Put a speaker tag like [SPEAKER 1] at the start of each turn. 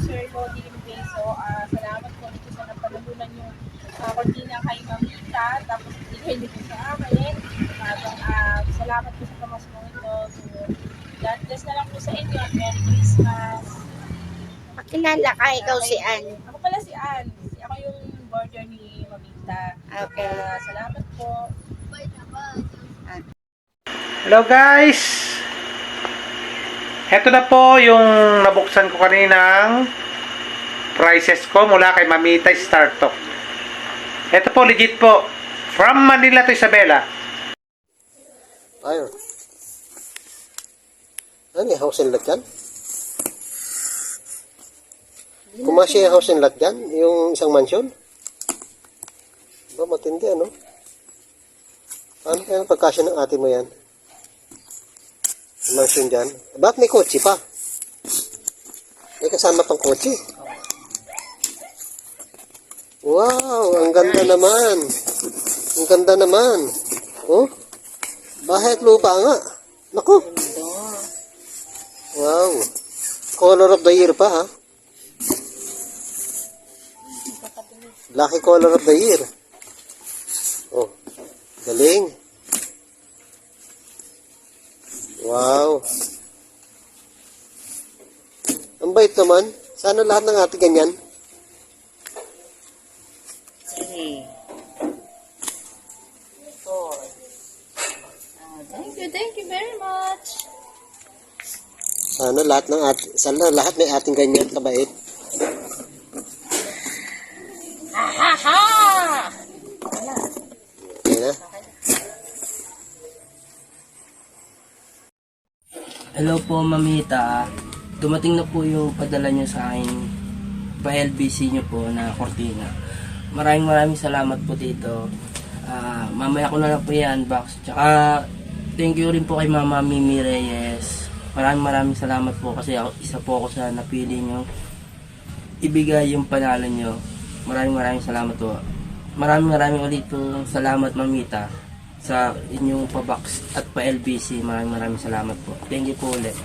[SPEAKER 1] Sir Lodi Peso. Ah, salamat po dito sa napanalunan yung uh, kortina kay Mamita. Tapos ibigay niyo po sa akin. Habang, ah, salamat po sa kamasmong ito. God bless na lang po sa inyo. at Merry Christmas.
[SPEAKER 2] Pakilala ka, ikaw si Ann.
[SPEAKER 1] Ako pala si Ann. Si- Ako yung border ni Mamita.
[SPEAKER 2] Okay.
[SPEAKER 1] Ah, salamat po.
[SPEAKER 3] Hello guys! Heto na po yung nabuksan ko kaninang prices ko mula kay Mamita Startup. Heto po, legit po. From Manila to Isabela.
[SPEAKER 4] Tayo. Ano yung house and lot yan? Kumasya yung house and lot yan? Yung isang mansion? Ba, matindi ano? Ano kaya ang pagkasya ng ate mo yan? Mansion dyan? Bakit may kotse pa? May kasama pang kotse. Wow, ang ganda naman. Ang ganda naman. Oh, bahay at lupa nga. Naku. Wow. Color of the year pa ha. Lucky color of the year. Oh, galing. Wow. Ang bait naman. Sana lahat ng ate ganyan.
[SPEAKER 2] Three. Four. Ah, thank you, thank you very much.
[SPEAKER 4] Sana lahat ng ate, sana lahat may ating ganyan kabait.
[SPEAKER 2] Ha ha!
[SPEAKER 4] Okay na?
[SPEAKER 5] Hello po, Mamita. Dumating na po yung padala nyo sa akin pa LBC nyo po na kortina. Maraming maraming salamat po dito. Ah, mamaya ko na lang po yan box. Tsaka thank you rin po kay Mama Mimi Reyes. Maraming maraming salamat po kasi ako, isa po ako sa napili nyo. Ibigay yung panalo nyo. Maraming maraming salamat po. Maraming maraming ulit po salamat Mamita sa inyong pa-box at pa-LBC. Maraming maraming salamat po. Thank you po ulit.